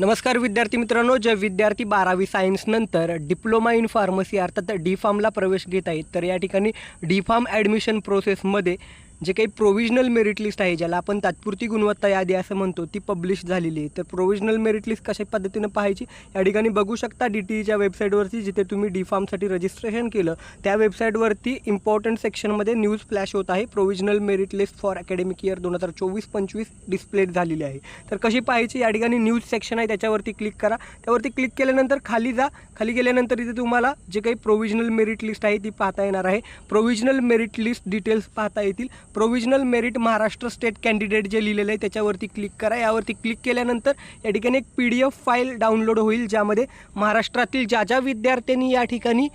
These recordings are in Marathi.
नमस्कार विद्यार्थी मित्रांनो जे विद्यार्थी बारावी सायन्स नंतर डिप्लोमा इन फार्मसी अर्थात डी फार्मला प्रवेश घेत आहेत तर या ठिकाणी डी फार्म ॲडमिशन प्रोसेसमध्ये जे काही प्रोविजनल मेरिट लिस्ट आहे ज्याला आपण तात्पुरती गुणवत्ता यादी असं म्हणतो ती पब्लिश झालेली आहे. तर प्रोविजनल मेरिट लिस्ट कशा पद्धतीनं पाहायची? या ठिकाणी बघू शकता डी टी ईच्या वेबसाईटवरती जिथे तुम्ही डी फार्मसाठी रजिस्ट्रेशन केलं त्या वेबसाईटवरती इम्पॉर्टंट सेक्शनमध्ये न्यूज फ्लॅश होत आहे. Provisional merit list for academic year दोन हजार चोवीस पंचवीस डिस्प्लेड झालेली आहे. तर कशी पाहायची? या ठिकाणी न्यूज सेक्शन आहे त्याच्यावरती क्लिक करा. त्यावरती क्लिक केल्यानंतर खाली जा. खाली गेल्यानंतर इथे तुम्हाला जे काही प्रोविजनल मेरिट लिस्ट आहे ती पाहता येणार आहे. प्रोविजनल मेरिट लिस्ट डिटेल्स पाहता येतील. Provisional merit Maharashtra state candidate जे लिहिलेलं आहे त्याच्यावरती क्लिक करा. यावरती क्लिक केल्यानंतर या ठिकाणी एक P D F file download होईल ज्यामध्ये महाराष्ट्रातील ज्या ज्या विद्यार्थ्यांनी या ठिकाणी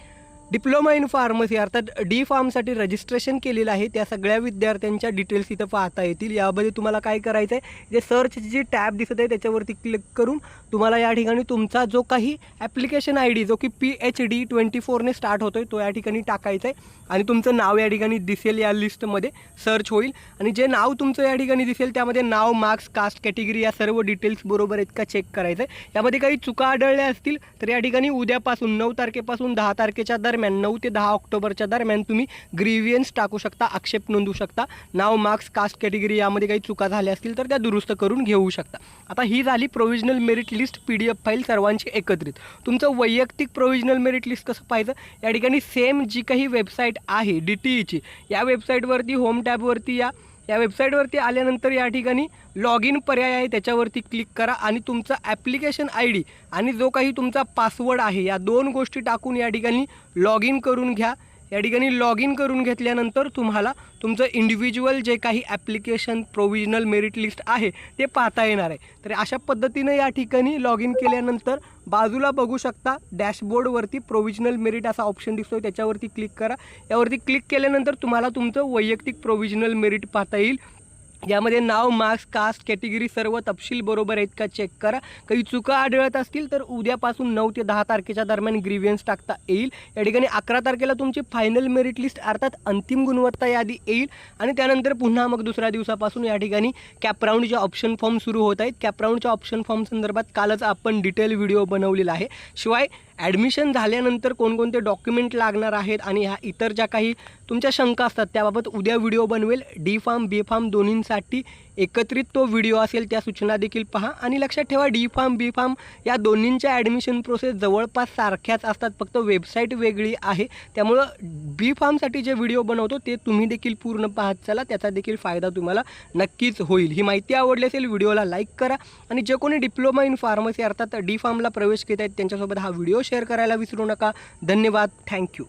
डिप्लोमा इन फार्मसी अर्थात डी फार्मसाठी रजिस्ट्रेशन केलेलं आहे. त्या सगळ्या विद्यार्थ्यांच्या डिटेल्स इथं पाहता येतील. यामध्ये तुम्हाला काय करायचं आहे जे सर्चची जी टॅब दिसत आहे त्याच्यावरती क्लिक करून तुम्हाला या ठिकाणी तुमचा जो काही ॲप्लिकेशन आय डी जो की पी एच डी ट्वेंटी फोरने स्टार्ट होतो आहे तो या ठिकाणी टाकायचा आहे आणि तुमचं नाव या ठिकाणी दिसेल या लिस्टमध्ये सर्च होईल. आणि जे नाव तुमचं या ठिकाणी दिसेल त्यामध्ये नाव मार्क्स कास्ट कॅटेगरी या सर्व डिटेल्स बरोबर आहेत का चेक करायचं आहे यामध्ये काही चुका आढळल्या असतील तर या ठिकाणी उद्यापासून नऊ तारखेपासून दहा तारखेच्या दरम्यान नऊ ते दहा ऑक्टोबरच्या दरम्यान तुम्ही ग्रीवियन्स टाकू शकता आक्षेप नोंदवू शकता. नाव मार्क्स कास्ट कॅटेगरी यामध्ये काही चुका झाल्या असतील तर त्या दुरुस्त करून घेऊ शकता. आता ही झाली provisional merit list P D F file सर्वांची एकत्रित. तुमचं वैयक्तिक प्रोव्हिजनल मेरिट लिस्ट कसं पाहिजे या ठिकाणी सेम जी काही वेबसाईट आहे डी टी ईची या वेबसाईटवरती होम टॅबवरती या या वेबसाईटवरती आल्यानंतर या ठिकाणी लॉग इन पर्याय आहे त्याच्यावरती क्लिक करा आणि तुमचा ॲप्लिकेशन आय डी आणि जो काही तुमचा पासवर्ड आहे या दोन गोष्टी टाकून या ठिकाणी लॉग इन करून घ्या. या ठिकाणी लॉग इन करून घेतल्यानंतर तुम्हाला तुमचं इंडिव्हिज्युअल जे काही ॲप्लिकेशन प्रोव्हिजनल मेरिट लिस्ट आहे ते पाहता येणार आहे. तर अशा पद्धतीनं या ठिकाणी लॉग इन केल्यानंतर बाजूला बघू शकता डॅशबोर्डवरती प्रोव्हिजनल मेरिट असा ऑप्शन दिसतो त्याच्यावरती क्लिक करा. यावरती क्लिक केल्यानंतर तुम्हाला तुमचं वैयक्तिक प्रोव्हिजनल मेरिट पाहता येईल. यामध्ये नाव मार्क्स कास्ट कॅटेगरी सर्व तपशील बरोबर आहेत का चेक करा. काही चुका आढळत असतील तर उद्यापासून नऊ ते दहा तारखेच्या दरम्यान ग्रीव्हियन्स टाकता येईल. या ठिकाणी अकरा तारखेला तुमची फायनल मेरिट लिस्ट अर्थात अंतिम गुणवत्ता यादी येईल. आणि त्यानंतर पुन्हा मग दुसऱ्या दिवसापासून या ठिकाणी कॅपराऊंडचे ऑप्शन फॉर्म सुरू होत आहेत. कॅपराऊंडच्या ऑप्शन फॉर्म संदर्भात कालच आपण डिटेल व्हिडिओ बनवलेला आहे. शिवाय ॲडमिशन झाल्यानंतर कोणकोणते डॉक्युमेंट लागणार आहेत आणि ह्या इतर ज्या काही तुमच्या शंका असतात त्याबाबत उद्या व्हिडिओ बनवेल. डी फार्म बी फार्म साठी एकत्रित तो व्हिडिओ असेल त्या सूचना देखील पहा आणि लक्षात ठेवा डी फार्म बी फार्म या दोन्हींच्या ॲडमिशन प्रोसेस जवळपास सारख्याच असतात. फक्त वेबसाईट वेगळी आहे. त्यामुळं बी फार्मसाठी जे व्हिडिओ बनवतो ते तुम्ही देखील पूर्ण पाहत चला. त्याचा देखील फायदा तुम्हाला नक्कीच होईल. ही माहिती आवडली असेल व्हिडिओला लाईक करा आणि जे कोणी डिप्लोमा इन फार्मसी अर्थात डी फार्मला प्रवेश घेत आहेत त्यांच्यासोबत हा व्हिडिओ शेअर करायला विसरू नका. धन्यवाद. थँक्यू